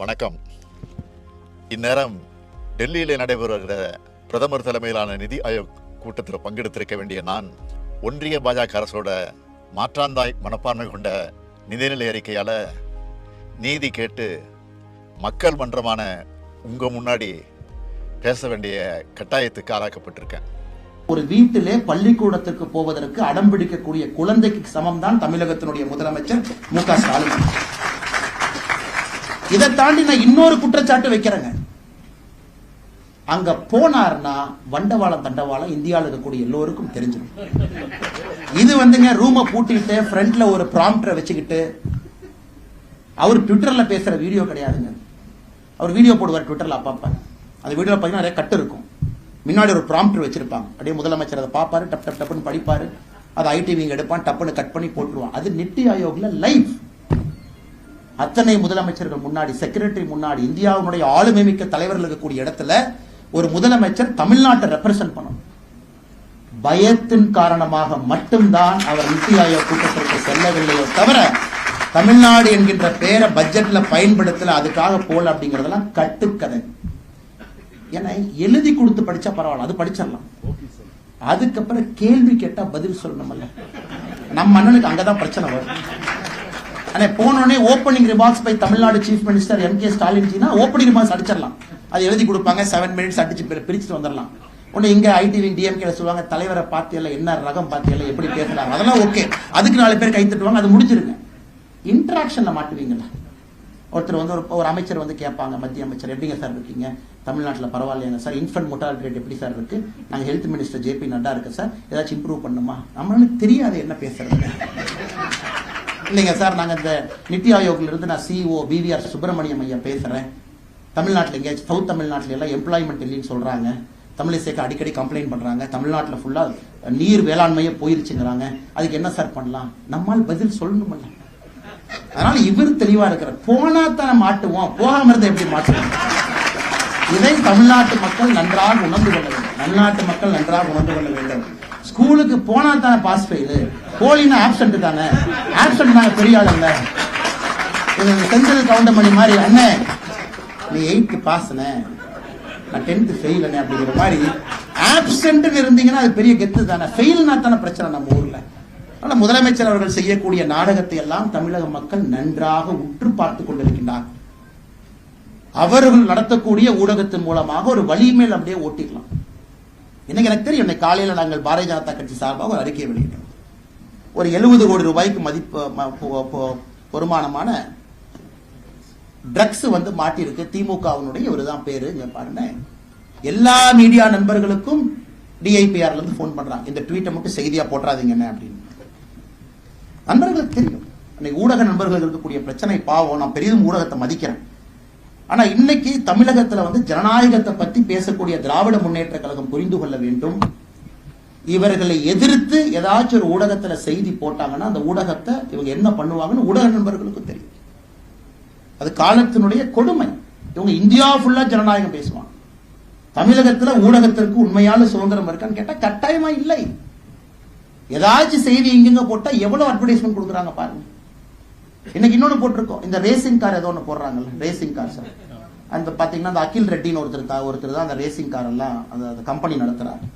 வணக்கம். இந்நேரம் டெல்லியில் நடைபெறுகிற பிரதமர் தலைமையிலான நிதி ஆயோக் கூட்டத்தில் பங்கெடுத்திருக்க வேண்டிய நான் ஒன்றிய பாஜக அரசோட மாற்றாந்தாய் மனப்பான்மை கொண்ட நிதிநிலை அறிக்கையால் நீதி கேட்டு மக்கள் மன்றமான உங்கள் முன்னாடி பேச வேண்டிய கட்டாயத்துக்கு ஆளாக்கப்பட்டிருக்கேன். ஒரு வீட்டிலே பள்ளிக்கூடத்துக்கு போவதற்கு அடம் பிடிக்கக்கூடிய குழந்தைக்கு சமம் தான் தமிழகத்தினுடைய முதலமைச்சர் மு க ஸ்டாலின். இதை தாண்டி நான் இன்னொரு குற்றச்சாட்டு வைக்கிறேங்க. அங்க போனார்னா வண்டவாளம் தண்டவாளம் இந்தியாவில் இருக்கக்கூடிய எல்லோருக்கும் தெரிஞ்சிடும். இது வந்துங்க ரூமை பூட்டிட்டு ஃப்ரண்ட்ல ஒரு ப்ராம்ப்டரை வச்சுக்கிட்டு அவர் ட்விட்டர்ல பேசுற வீடியோ கிடையாதுங்க. அவர் வீடியோ போடுவார் ட்விட்டர்ல அப்பப்ப. அந்த வீடியோ பார்த்தீங்கன்னா நிறைய கட்டு இருக்கும். முன்னாடி ஒரு ப்ராம்ப்டர் வச்சிருப்பாங்க. அப்படியே முதலமைச்சர் அதை பார்ப்பாரு டப் டப் டப்புன்னு படிப்பாரு. அதை ஐடிவிங்க எடுப்பான் டப்புன்னு கட் பண்ணி போட்டுருவான். அது நித்தி ஆயோக்ல லைவ் அத்தனை முதலமைச்சர்கள் முன்னாடி செக்ரட்டரி முன்னாடி இந்தியாவினுடைய ஆளுமை மிக்க தலைவர்கள் இருக்கக்கூடிய இடத்துல ஒரு முதலமைச்சர் தமிழ்நாட்டை ரெப்ரசன்ட் பண்ணணும். பயத்தின் காரணமாக மட்டும்தான் அவர் நித்தி ஆயோக் கூட்டத்திற்கு செல்லவில்லையோ தவிர தமிழ்நாடு என்கின்ற பேரை பட்ஜெட்ல பயன்படுத்தல அதுக்காக போல அப்படிங்கறதெல்லாம் கட்டுக்கதை. ஏன்னா எழுதி கொடுத்து படிச்சா பரவாயில்ல அது படிச்சிடலாம். அதுக்கப்புறம் கேள்வி கேட்டா பதில் சொல்லணும்ல. நம்ம அண்ணனுக்கு அங்கதான் பிரச்சனை வரும். ஆனால் போனோடனே opening remarks by Tamil Nadu chief minister M K Stalin ஜினா ஓப்பனிங் ரிமார்க்ஸ் அடிச்சிடலாம். அது எழுதி கொடுப்பாங்க செவன் மினிட்ஸ் அடிச்சு பிரிச்சுட்டு வந்துடலாம். உடனே இங்க ஐடிவி டிஎம்கே சொல்லுவாங்க தலைவரை பார்த்தியல என்ன ரகம் பார்த்தியல எப்படி பேசுறாங்க அதெல்லாம் ஓகே அதுக்கு நாலு பேர் கை தட்டுவாங்க அது முடிஞ்சிருங்க. இன்ட்ராக்ஷனில் மாட்டுவீங்களா ஒருத்தர் வந்து ஒரு ஒரு அமைச்சர் வந்து கேட்பாங்க மத்திய அமைச்சர் எப்படிங்க சார் இருக்கீங்க? தமிழ்நாட்டில் பரவாயில்லையாங்க சார்? இன்ஃபன்ட் மொட்டாலிட்டி ரேட் எப்படி சார் இருக்கு? நாங்கள் ஹெல்த் மினிஸ்டர் ஜேபி நட்டா இருக்கு சார். ஏதாச்சும் இம்ப்ரூவ் பண்ணுமா? நம்மளுக்கு தெரியாது என்ன பேசுறது. இல்லைங்க சார் நாங்கள் இந்த நித்தி ஆயோக்லேருந்து நான் சிஓ பிவிஆர் சுப்பிரமணியம் ஐயா பேசுகிறேன் தமிழ்நாட்டில் எங்கேயாச்சும் சவுத் தமிழ்நாட்டில் எல்லாம் எம்ப்ளாய்மெண்ட் இல்லைன்னு சொல்கிறாங்க தமிழிசைக்கு அடிக்கடி கம்ப்ளைண்ட் பண்ணுறாங்க தமிழ்நாட்டில் ஃபுல்லாக நீர் வேளாண்மையே போயிருச்சுங்கிறாங்க. அதுக்கு என்ன சார் பண்ணலாம்? நம்மால் பதில் சொல்லணும் அதனால இவர் தெளிவாக இருக்கிறார். போனா தான் மாட்டுவோம் போகாம இருந்தா எப்படி மாட்டுவோம்? இதை தமிழ்நாட்டு மக்கள் நன்றாக உணர்ந்து கொள்ள வேண்டும். தமிழ்நாட்டு மக்கள் நன்றாக உணர்ந்து கொள்ள வேண்டும். ஸ்கூலுக்கு போனா தானே பாஸ் ஃபெயிலு போலினா ஆப்சென்ட் தானே? ஆப்சென்ட் நாங்க பெரிய ஆளுங்க இல்ல இது செந்தில் கவுண்டமணி மாதிரி அண்ணே நீ எயித்து பாஸ்னே நான் டென்த்து ஃபெயிலனே அப்படிங்கிற மாதிரி ஆப்சென்ட் இருந்தீங்கன்னா அது பெரிய கெத்து தானே. ஃபெயில்னா தானே பிரச்சனை நம்ம ஊர்ல. ஆனால் முதலமைச்சர் அவர்கள் செய்யக்கூடிய நாடகத்தை எல்லாம் தமிழக மக்கள் நன்றாக உற்று பார்த்து கொண்டிருக்கின்றார். அவர்கள் நடத்தக்கூடிய ஊடகத்தின் மூலமாக ஒரு வலிமேல் அப்படியே ஓட்டிக்கலாம். இன்னைக்கு எனக்கு தெரியும் இன்னைக்கு காலையில் நாங்கள் பாரதிய ஜனதா கட்சி சார்பாக ஒரு அறிக்கையை வெளியிட்டோம். ஒரு எழுபது கோடி ரூபாய்க்கு மதிப்பு பொருமானமான பொ- பொறுமானமான ட்ரக்ஸ் வந்து மாட்டியிருக்கு. திமுகவினுடைய தான் பேரு பாருங்க. எல்லா மீடியா நண்பர்களுக்கும் டிஐபிஆர்ல இருந்து ஃபோன் பண்றாங்க. இந்த ட்வீட்டை மட்டும் செய்தியா போட்டுறாதீங்கன்னு அப்படின்னு. நண்பர்களுக்கு தெரியும். அன்னைக்கு ஊடக நண்பர்களுக்கு இருக்கக்கூடிய பிரச்சனை பாவம். நான் பெரிதும் ஊடகத்தை மதிக்கிறேன். ஆனா இன்னைக்கு தமிழகத்துல வந்து ஜனநாயகத்தை பத்தி பேசக்கூடிய திராவிட முன்னேற்ற கழகம் புரிந்து கொள்ள வேண்டும். இவர்களை எதிர்த்து ஏதாச்சும் ஒரு ஊடகத்துல செய்தி போட்டாங்கன்னா அந்த ஊடகத்தை இவங்க என்ன பண்ணுவாங்கன்னு ஊடக நண்பர்களுக்கும் தெரியும். அது காலத்தினுடைய கொடுமை. இவங்க இந்தியா ஃபுல்லா ஜனநாயகம் பேசுவாங்க. தமிழகத்துல ஊடகத்திற்கு உண்மையான சுதந்திரம் இருக்கான்னு கேட்டா கட்டாயமா இல்லை. ஏதாச்சும் செய்தி எங்கெங்க போட்டா எவ்வளவு அட்வர்டைஸ்மெண்ட் கொடுக்குறாங்க பாருங்க. இன்னைக்கு இன்னொன்னு போட்டிருக்கோம். இந்த ரேசிங் கார் ஏதோ ஒன்று போடுறாங்கல்ல ரேசிங் கார் சார் அந்த பாத்தீங்கன்னா அந்த அகில் ரெட்டின்னு ஒருத்தர் ஒருத்தர் தான் அந்த ரேசிங் கார் எல்லாம் அந்த கம்பெனி நடத்துறாரு.